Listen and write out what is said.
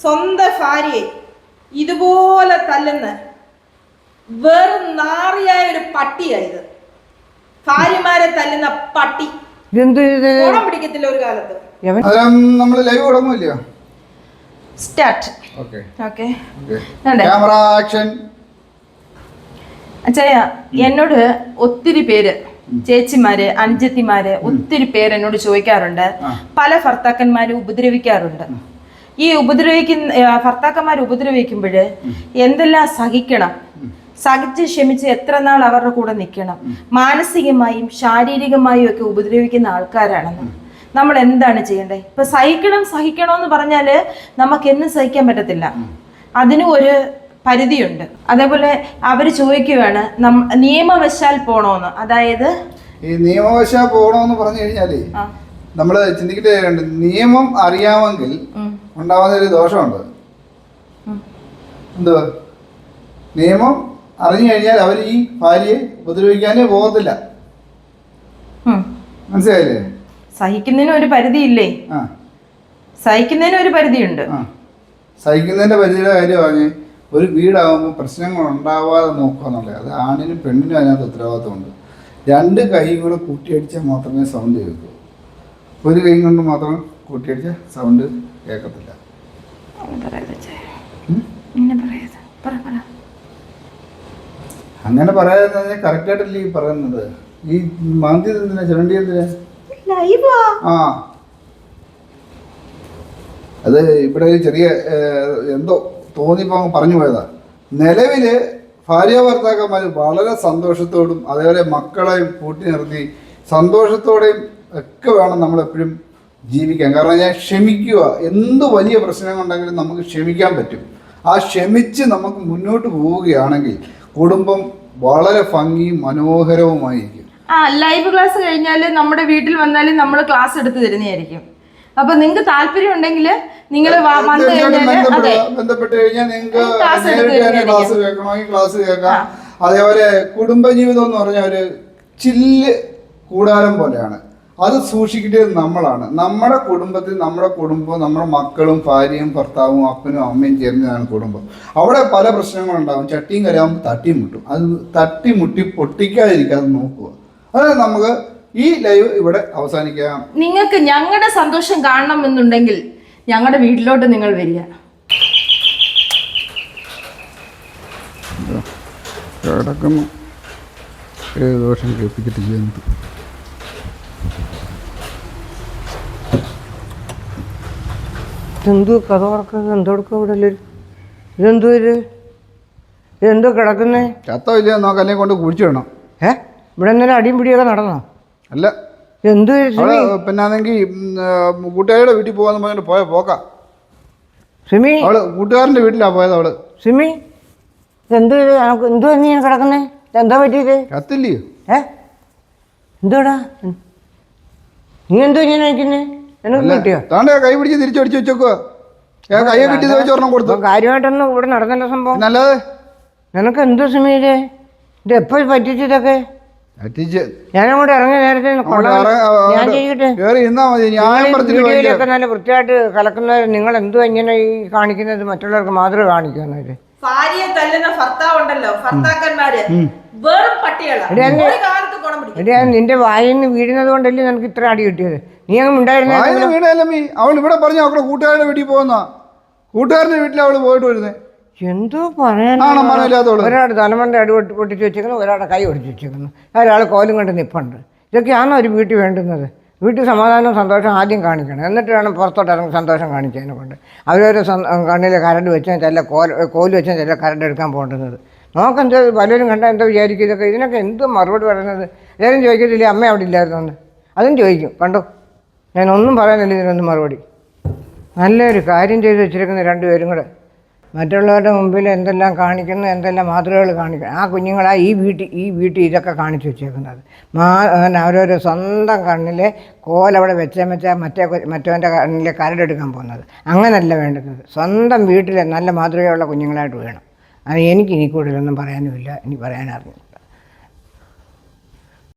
സ്വന്തം ഭാര്യയെ ഇതുപോലെ തല്ലുന്ന വെറും നാറിയായ ഒരു പട്ടിയായത് ഭാര്യമാരെ തല്ലുന്ന പട്ടി. ഓണം പിടിക്കത്തില്ല ഒരു കാലത്ത്. നമ്മൾ ലൈവ് തുടങ്ങുമല്ലയോ സ്റ്റാർട്ട് ഓക്കെ ഓക്കെ ഓക്കെ അതെ. ക്യാമറ ആക്ഷൻ അച്ഛായ എന്നോട് ഒത്തിരി പേര് ചേച്ചിമാര് അനുജത്തിമാര് ഒത്തിരി പേര് എന്നോട് ചോദിക്കാറുണ്ട്. പല ഭർത്താക്കന്മാരെ ഉപദ്രവിക്കാറുണ്ട്. ഈ ഉപദ്രവിക്കുന്ന ഭർത്താക്കന്മാർ ഉപദ്രവിക്കുമ്പോൾ എന്തെല്ലാം സഹിക്കണം? സഹിച്ച് ക്ഷമിച്ച് എത്ര നാൾ അവരുടെ കൂടെ നിൽക്കണം? മാനസികമായും ശാരീരികമായും ഒക്കെ ഉപദ്രവിക്കുന്ന ആൾക്കാരാണെന്ന്. നമ്മൾ എന്താണ് ചെയ്യേണ്ടത്? ഇപ്പൊ സഹിക്കണം സഹിക്കണം എന്ന് പറഞ്ഞാൽ നമുക്ക് എന്നും സഹിക്കാൻ പറ്റത്തില്ല. അതിനും ഒരു പരിധിയുണ്ട്. അതേപോലെ അവർ ചോദിക്കുകയാണ് നിയമവശാൽ പോണോന്ന്? അതായത് ഈ നിയമവശാൽ പോകണമെന്ന് പറഞ്ഞു കഴിഞ്ഞാലേ നമ്മൾ ചിന്തിക്കേണ്ട കാര്യമുണ്ട് നിയമം അറിയാമെങ്കിൽ ഉണ്ടാവുന്ന ഒരു ദോഷമുണ്ട്. എന്തോ? എന്തുവാ നിയമം അറിഞ്ഞു കഴിഞ്ഞാൽ അവർ ഈ ഭാര്യയെ ഉപദ്രവിക്കാനേ പോകത്തില്ല. മനസ്സിലായില്ലേ? സഹിക്കുന്നതിന് ഒരു പരിധിയില്ലേ സഹിക്കുന്നതിന് ഒരു പരിധിയുണ്ട്. സഹിക്കുന്നതിന്റെ പരിധിയുടെ കാര്യം പറഞ്ഞ് ഒരു വീടാകുമ്പോൾ പ്രശ്നങ്ങൾ ഉണ്ടാവാതെ നോക്കുക എന്നുള്ളത് അത് ആണിനും പെണ്ണിനും അതിനകത്ത് ഉത്തരവാദിത്വമുണ്ട്. രണ്ട് കൈ കൂടെ കൂട്ടിയടിച്ചാൽ മാത്രമേ സൗണ്ട് കേൾക്കൂ. ഒരു കൈ കൊണ്ട് മാത്രം കൂട്ടിയടിച്ച സൗണ്ട് കേൾക്കത്തില്ല. അങ്ങനെ പറയാതെ പറ പറ. അങ്ങനെ പറയാതെ കറക്റ്റായിട്ടല്ലേ ഈ പറയുന്നത്? ഈ മാന്തി എന്തിനാ? ചുരണ്ടി എന്തിനാ? ആ? അത് ഇവിടെ ഒരു ചെറിയ എന്തോ തോന്നിപ്പോ പറഞ്ഞു പോയതാ. നിലവിൽ ഭാര്യ ഭർത്താക്കന്മാർ വളരെ സന്തോഷത്തോടും അതേപോലെ മക്കളെയും കൂട്ടി നിർത്തി സന്തോഷത്തോടെയും ഒക്കെ വേണം നമ്മളെപ്പോഴും ജീവിക്കാൻ. കാരണം ഞാൻ ക്ഷമിക്കുക. എന്ത് വലിയ പ്രശ്നങ്ങളുണ്ടെങ്കിലും നമുക്ക് ക്ഷമിക്കാൻ പറ്റും. ആ ക്ഷമിച്ച് നമുക്ക് മുന്നോട്ട് പോവുകയാണെങ്കിൽ കുടുംബം വളരെ ഭംഗിയും മനോഹരവുമായിരിക്കും. ആ ലൈവ് ക്ലാസ് കഴിഞ്ഞാൽ നമ്മുടെ വീട്ടിൽ വന്നാലും നമ്മൾ ക്ലാസ് എടുത്ത് തരുന്നതായിരിക്കും. അപ്പൊ നിങ്ങൾക്ക് താല്പര്യം ഉണ്ടെങ്കിൽ നിങ്ങൾ. ബന്ധപ്പെട്ട് കഴിഞ്ഞാൽ നിങ്ങൾക്ക്. ക്ലാസ് കേൾക്കണമെങ്കിൽ ക്ലാസ് കേൾക്കാം. അതേപോലെ കുടുംബജീവിതം എന്ന് പറഞ്ഞാൽ ഒരു ചില്ല് കൂടാരം പോലെയാണ്. അത് സൂക്ഷിക്കേണ്ടത് നമ്മളാണ്. നമ്മുടെ കുടുംബത്തിൽ നമ്മുടെ കുടുംബവും നമ്മുടെ മക്കളും ഭാര്യയും ഭർത്താവും അപ്പനും അമ്മയും ചേർന്നതാണ് കുടുംബം. അവിടെ പല പ്രശ്നങ്ങളുണ്ടാകും ചട്ടിയും കലാകുമ്പോൾ തട്ടിയും മുട്ടും. അത് തട്ടി മുട്ടി പൊട്ടിക്കാതിരിക്കാതെ നോക്കുക. അതായത് നമുക്ക് ഈ ലൈവ് ഇവിടെ അവസാനിക്കാം. നിങ്ങൾക്ക് ഞങ്ങളുടെ സന്തോഷം കാണണം എന്നുണ്ടെങ്കിൽ ഞങ്ങളുടെ വീട്ടിലോട്ട് നിങ്ങൾ വരിക. കിടക്കുന്നു ഏത് ദോഷം കേൾപ്പിച്ചിട്ട് ചെയ്യുന്നത് ഇതെന്തോ കഥ ഉറക്കുന്നത് എന്തോ എടുക്കും ഇവിടെ എല്ലാവരും ഇതെന്തോ ഇത്? ഇതെന്തോ കിടക്കുന്നേ? ചത്തോ ഇല്ല നോക്കാം അല്ലെങ്കിൽ കൊണ്ട് കുഴിച്ചിടണം ഏ? ഇവിടെ എന്തെങ്കിലും അടിയും പിടിയൊക്കെ നടന്നോ അല്ല. എന്തോ അവൾ പിന്നെ കൂട്ടുകാരുടെ വീട്ടിൽ പോകാന്ന് പറഞ്ഞിട്ട് പോയ പോക്കാം. സിമി? അവൾ കൂട്ടുകാരന്റെ വീട്ടിലാ പോയത് അവൾ. സിമി? ഇതെന്തോ ഇത്? എന്തോ നീ കിടക്കുന്നേ? എന്താ പറ്റിയത്? ചത്തില്ലയോ? ഏ? എന്തോടാ നീ എന്തോ ഇങ്ങനെ നിനക്ക് കിട്ടിയോ താണ്ടെ കൈ പിടിച്ച് തിരിച്ചടിച്ചു വെച്ചേക്കുക ഞാൻ കയ്യെ കിട്ടിയത് വെച്ച് ഒരെണ്ണം കൊടുത്തു. കാര്യമായിട്ടൊന്നും ഇവിടെ നടന്നല്ലോ സംഭവം. നല്ലത് നിനക്ക് എന്തോ സിമിയിൽ ഇത്? എപ്പോൾ പറ്റിച്ചതൊക്കെ ചറ്റിച്ച് ഞാനങ്ങോട്ട് ഇറങ്ങിയ നേരത്തെ കൊള്ളാം. ഞാൻ ചെയ്യട്ടെ കേറി ഇരുന്നാ മതി. ഞാൻ പറഞ്ഞിട്ട് വീഡിയോയിലൊക്കെ നല്ല വൃത്തിയായിട്ട് കലക്കുന്നത് നിങ്ങൾ എന്തോ ഇങ്ങനെ ഈ കാണിക്കുന്നത്? മറ്റുള്ളവർക്ക് മാത്രമേ കാണിക്കുന്നത് ഭാര്യയെ തല്ലുന്ന ഭർത്താവ് ഉണ്ടല്ലോ ഭർത്താക്കന്മാര്. വെറും പട്ടികളാ. ഒരു കാലത്ത് ഗുണം പിടിക്കും. എടി നിന്റെ വായിന്ന് നിന്ന് വീഴുന്നത് കൊണ്ടല്ലേ നിനക്ക് ഇത്ര അടി കിട്ടിയത്? നീ അങ്ങ് ഉണ്ടായിരുന്നു വായന വീണല്ല മീ? അവൾ ഇവിടെ പറഞ്ഞു അവളുടെ കൂട്ടുകാരുടെ വീട്ടിൽ പോകുന്ന കൂട്ടുകാരന്റെ വീട്ടിൽ അവൾ പോയിട്ട് വരുന്നത് എന്തോ പറയാൻ ഒരാൾ തലമണ്ട അടി പൊട്ടി പൊട്ടിച്ച് വെച്ചേക്കുന്നു ഒരാളുടെ കൈ ഒടിച്ച് വെച്ചേക്കുന്നു ഒരാൾ കോലും കൊണ്ട് നിപ്പുണ്ട്. ഇതൊക്കെയാണോ ഒരു വീട്ടിൽ വേണ്ടുന്നത്? വീട്ടിൽ സമാധാനവും സന്തോഷം ആദ്യം കാണിക്കണം. എന്നിട്ട് വേണം പുറത്തോട്ട് ഇറങ്ങി സന്തോഷം കാണിച്ചതിനെ കൊണ്ട്. അവരവരെ കണ്ണിൽ കരണ്ട് വെച്ചാൽ ചില കോൽ കോൽ വെച്ചാൽ ചില കരണ്ട് എടുക്കാൻ പോകേണ്ടത്. നോക്കെന്തോ പലരും കണ്ടാൽ എന്തോ വിചാരിക്കും ഇതൊക്കെ. ഇതിനൊക്കെ എന്ത് മറുപടി പറയുന്നത്? എല്ലാവരും ചോദിക്കത്തില്ലേ അമ്മ അവിടെ ഇല്ലായിരുന്നു അതും ചോദിക്കും. കണ്ടോ? ഞാൻ ഒന്നും പറയാനില്ല ഇതിനൊന്ന് മറുപടി. നല്ലൊരു കാര്യം ചെയ്ത് വെച്ചിരിക്കുന്ന രണ്ടുപേരും കൂടെ. മറ്റുള്ളവരുടെ മുമ്പിൽ എന്തെല്ലാം കാണിക്കുന്നു എന്തെല്ലാം മാതൃകകൾ കാണിക്കുന്നു. ആ കുഞ്ഞുങ്ങളാ ഈ വീട്ടിൽ ഈ വീട്ടിൽ ഇതൊക്കെ കാണിച്ചു വെച്ചേക്കുന്നത്. മാ അങ്ങനെ സ്വന്തം കണ്ണിലെ കോലവിടെ വെച്ചാൽ വെച്ചാൽ മറ്റേ മറ്റവന്റെ കണ്ണിലെ കരടെടുക്കാൻ പോകുന്നത്. അങ്ങനല്ല വേണ്ടുന്നത്. സ്വന്തം വീട്ടിലെ നല്ല മാതൃകയുള്ള കുഞ്ഞുങ്ങളായിട്ട് വേണം. അത് എനിക്ക് ഇനി കൂടുതലൊന്നും പറയാനുമില്ല. ഇനി പറയാനറിഞ്ഞു